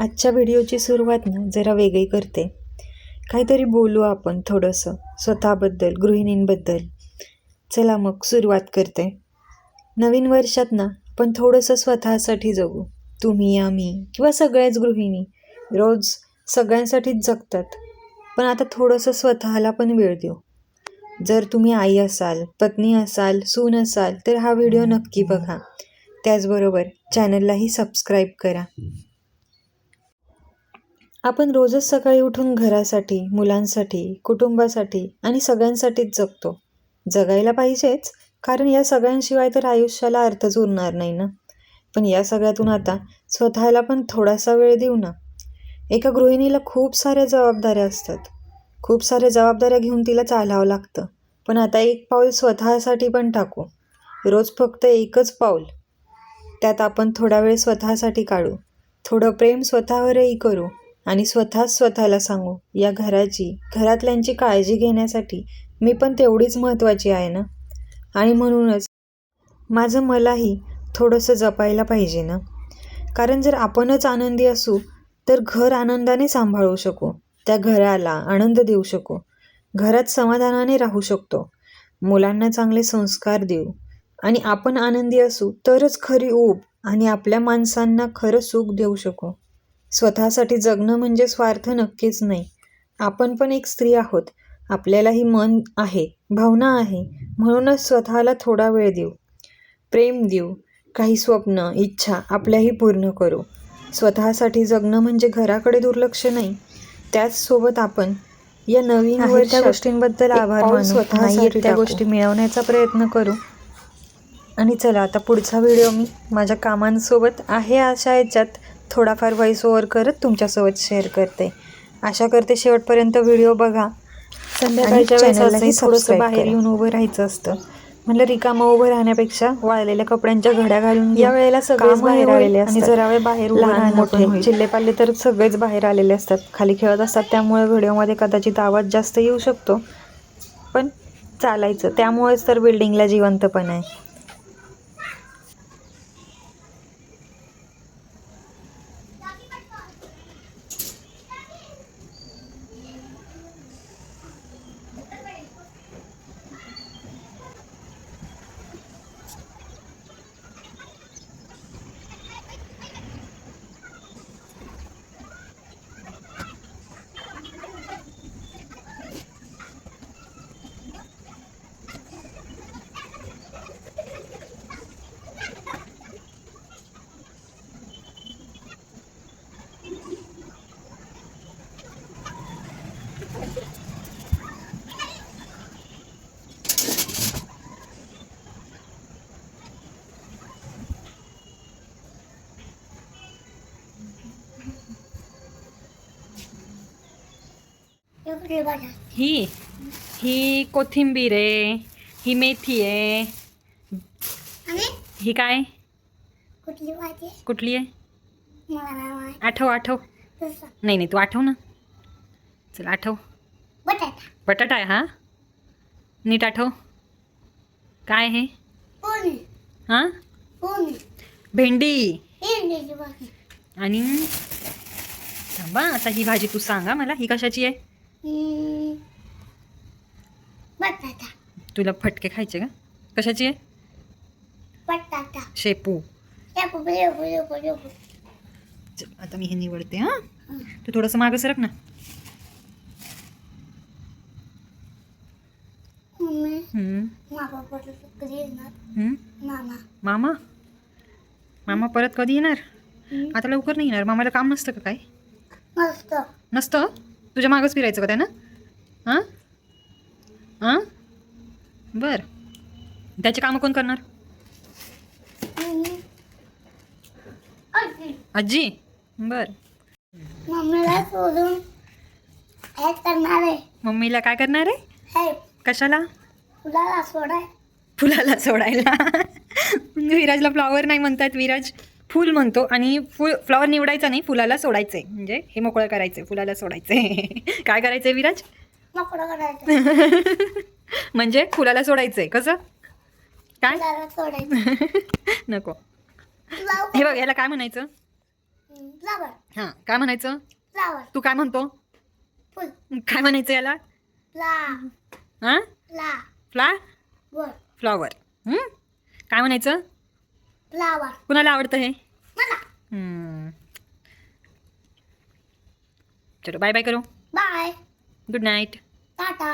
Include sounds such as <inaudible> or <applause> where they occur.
आजच्या व्हिडिओची सुरुवात ना जरा वेगळी करते. काहीतरी बोलू आपण थोडंसं स्वतःबद्दल गृहिणींबद्दल. चला मग सुरुवात करते. नवीन वर्षात ना आपण थोडंसं स्वतःसाठी जगू. तुम्ही आम्ही किंवा सगळ्याच गृहिणी रोज सगळ्यांसाठीच जगतात. पण आता थोडंसं स्वतःला पण वेळ देऊ. जर तुम्ही आई असाल पत्नी असाल सून असाल तर हा व्हिडिओ नक्की बघा. त्याचबरोबर चॅनललाही सबस्क्राईब करा. आपण रोजच सकाळी उठून घरासाठी मुलांसाठी कुटुंबासाठी आणि सगळ्यांसाठीच जगतो. जगायला पाहिजेच कारण या सगळ्यांशिवाय तर आयुष्याला अर्थच उरणार नाही ना? पण या सगळ्यातून आता स्वतःला पण थोडासा वेळ देऊ ना. एका गृहिणीला खूप साऱ्या जबाबदाऱ्या असतात. खूप साऱ्या जबाबदाऱ्या घेऊन तिला चालावं लागतं. पण आता एक पाऊल स्वतःसाठी पण टाकू. रोज फक्त एकच पाऊल. त्यात आपण थोडा वेळ स्वतःसाठी काढू. थोडं प्रेम स्वतःवरही करू. आणि स्वतःच स्वतःला सांगू या घराची घरातल्यांची काळजी घेण्यासाठी मी पण तेवढीच महत्त्वाची आहे ना? आणि म्हणूनच माझं मलाही थोडंसं जपायला पाहिजे ना? कारण जर आपणच आनंदी असू तर घर आनंदाने सांभाळू शकू त्या घराला आनंद देऊ शकू घरात समाधानाने राहू शकतो मुलांना चांगले संस्कार देऊ. आणि आपण आनंदी असू तरच खरी ऊब आणि आपल्या माणसांना खरं सुख देऊ शकू. स्वतःसाठी जगणं म्हणजे स्वार्थ नक्कीच नाही. आपण पण एक स्त्री आहोत. आपल्यालाही मन आहे भावना आहे. म्हणूनच स्वतःला थोडा वेळ देऊ. प्रेम देऊ. काही स्वप्न इच्छा आपल्याही पूर्ण करू. स्वतःसाठी जगणं म्हणजे घराकडे दुर्लक्ष नाही. त्याचसोबत आपण या नवीन त्या गोष्टींबद्दल आभार मानू. नाहीयेत त्या. गोष्टी मिळवण्याचा प्रयत्न करू. आणि चला आता पुढचा व्हिडिओ मी माझ्या कामांसोबत आहे अशा याच्यात थोडाफार व्हॉइस ओव्हर करत तुमच्यासोबत शेअर करते. आशा करते शेवटपर्यंत व्हिडिओ बघा. संध्याकाळच्या वेळेस थोडंसं बाहेर. येऊन उभं राहायचं असतं. म्हणलं रिकामं उभं राहण्यापेक्षा वाळलेल्या कपड्यांच्या घड्या घालून या वेळेला सगळेच बाहेर आलेले आणि जरा वेळ बाहेर लहान मोठे. चिल्ले पाल्ले तर सगळेच बाहेर आलेले असतात. खाली खेळत असतात त्यामुळे व्हिडिओमध्ये कदाचित आवाज जास्त येऊ शकतो. पण चालायचं. त्यामुळेच तर बिल्डिंगला जिवंतपण आहे. ही ही कोथिंबीर आहे ही मेथी आहे. ही काय? कुठली आहे. आठव आठव. नाही नाही तू आठव ना. चल आठव. बटाटा. बटाटा आहे हा? नीट आठव. काय आहे हां? भेंडी. आणि थांबा आता ही भाजी तू सांगा मला ही कशाची आहे? बटाटा. तुला फटके खायचे का? कशाची? बटाटा. शेपू. चल आता मी हे निवडते हां? तू थोडंसं मागं सरक ना. मामा. मामा. मामा? मामा परत कधी येणार? आता लवकर नाही येणार. मामाला काम नसतं का काय? मस्त नसतं? तुझ्या मागच फिरायचं का त्यानं? हां? हां? बर. त्याचे कामं कोण करणार. आजी, बर. मम्मीला सोडून हे करणार आहे. मम्मीला काय करणार आहे? हे. कशाला? फुलाला सोडाय. फुलाला सोडायला. विराजला फ्लॉवर नाही म्हणतात विराज. फूल म्हणतो आणि फुल फ्लॉवर निवडायचा नाही फुलाला सोडायचंय. म्हणजे हे मोकळं करायचंय फुलाला सोडायचंय. <laughs> काय करायचंय विराज? मोकळं करायचं <laughs> म्हणजे फुलाला सोडायचंय कसं? काय? सोडायचं <laughs> नको. हे बघ याला काय म्हणायचं? हां काय म्हणायचं? तू काय म्हणतो? फुल. काय म्हणायचं याला? फ्ला. हां? फ्ला. फ्ला? वर. फ्लॉवर. हं? काय म्हणायचं? फ्लावर. कुणाला आवडतं हं. चलो बाय बाय करो बाय गुड नाईट टाटा